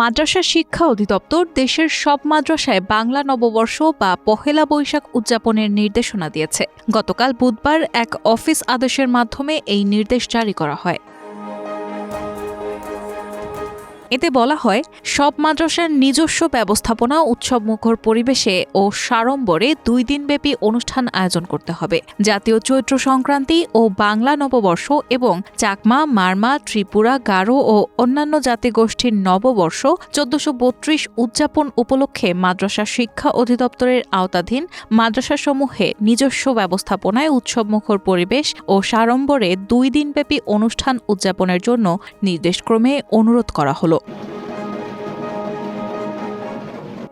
মাদ্রাসা শিক্ষা অধিদপ্তর দেশের সব মাদ্রাসায় বাংলা নববর্ষ বা পহেলা বৈশাখ উদযাপনের নির্দেশনা দিয়েছে। গতকাল বুধবার এক অফিস আদেশের মাধ্যমে এই নির্দেশ জারি করা হয়। এতে বলা হয়, সব মাদ্রাসার নিজস্ব ব্যবস্থাপনা, উৎসবমুখর পরিবেশে ও সাড়ম্বরে দুই দিনব্যাপী অনুষ্ঠান আয়োজন করতে হবে। জাতীয় চৈত্র সংক্রান্তি ও বাংলা নববর্ষ এবং চাকমা, মারমা, ত্রিপুরা, গারো ও অন্যান্য জাতিগোষ্ঠীর নববর্ষ চোদ্দশো বত্রিশ উদযাপন উপলক্ষে মাদ্রাসা শিক্ষা অধিদপ্তরের আওতাধীন মাদ্রাসাসমূহে নিজস্ব ব্যবস্থাপনায় উৎসবমুখর পরিবেশ ও সাড়ম্বরে দুই দিনব্যাপী অনুষ্ঠান উদযাপনের জন্য নির্দেশক্রমে অনুরোধ করা হলো। ろ。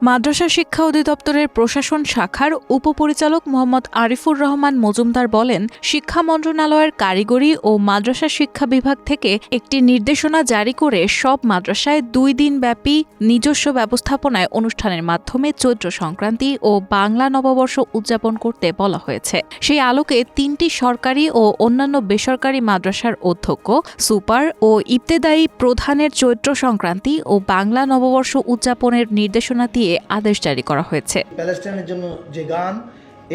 মাদ্রাসা শিক্ষা অধিদপ্তরের প্রশাসন শাখার উপপরিচালক মোহাম্মদ আরিফুর রহমান মজুমদার বলেন, শিক্ষা মন্ত্রণালয়ের কারিগরি ও মাদ্রাসা শিক্ষা বিভাগ থেকে একটি নির্দেশনা জারি করে সব মাদ্রাসায় দুই দিন ব্যাপী নিজস্ব ব্যবস্থাপনায় অনুষ্ঠানের মাধ্যমে চৈত্র সংক্রান্তি ও বাংলা নববর্ষ উদযাপন করতে বলা হয়েছে। সেই আলোকে তিনটি সরকারি ও অন্যান্য বেসরকারি মাদ্রাসার অধ্যক্ষ, সুপার ও ইবতেদায়ী প্রধানের চৈত্র সংক্রান্তি ও বাংলা নববর্ষ উদযাপনের নির্দেশনা দিয়ে আদেশ জারি করা হয়েছে। প্যালেস্টাইনের জন্য যে গান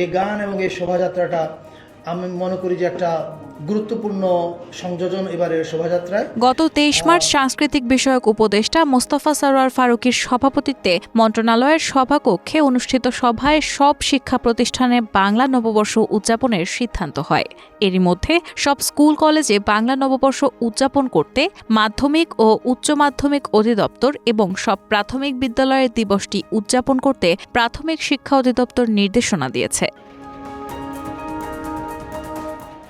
এই গান এবং এই শোভাযাত্রাটা আমি মনে করি যে একটা গুরুত্বপূর্ণ সংযোজন এবারের শোভাযাত্রায়। গত তেইশ মার্চ সাংস্কৃতিক বিষয়ক উপদেষ্টা মোস্তফা সরোয়ার ফারুকির সভাপতিত্বে মন্ত্রণালয়ের সভাকক্ষে অনুষ্ঠিত সভায় সব শিক্ষা প্রতিষ্ঠানে বাংলা নববর্ষ উদযাপনের সিদ্ধান্ত হয়। এরই মধ্যে সব স্কুল কলেজে বাংলা নববর্ষ উদযাপন করতে মাধ্যমিক ও উচ্চ মাধ্যমিক অধিদপ্তর এবং সব প্রাথমিক বিদ্যালয়ের দিবসটি উদযাপন করতে প্রাথমিক শিক্ষা অধিদপ্তর নির্দেশনা দিয়েছে।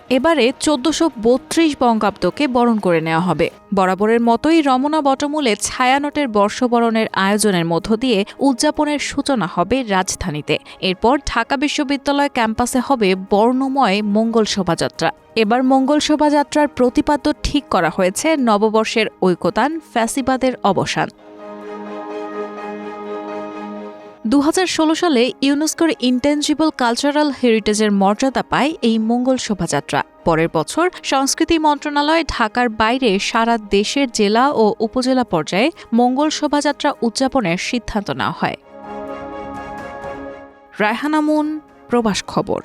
এবারে চোদ্দশো বত্রিশ বঙ্গাব্দকে বরণ করে নেওয়া হবে। বরাবরের মতোই রমনা বটমূলে ছায়ানটের বর্ষবরণের আয়োজনের মধ্য দিয়ে উদযাপনের সূচনা হবে রাজধানীতে। এরপর ঢাকা বিশ্ববিদ্যালয় ক্যাম্পাসে হবে বর্ণময় মঙ্গল শোভাযাত্রা। এবার মঙ্গল শোভাযাত্রার প্রতিপাদ্য ঠিক করা হয়েছে নববর্ষের ঐকতান ফ্যাসিবাদের অবসান। দু হাজার ষোলো সালে ইউনেস্কোর ইন্টেনজিবল কালচারাল হেরিটেজের মর্যাদা পায় এই মঙ্গল শোভাযাত্রা। পরের বছর সংস্কৃতি মন্ত্রণালয় ঢাকার বাইরে সারা দেশের জেলা ও উপজেলা পর্যায়ে মঙ্গল শোভাযাত্রা উদযাপনের সিদ্ধান্ত নেওয়া হয়। রায়হানামুন প্রবাস খবর।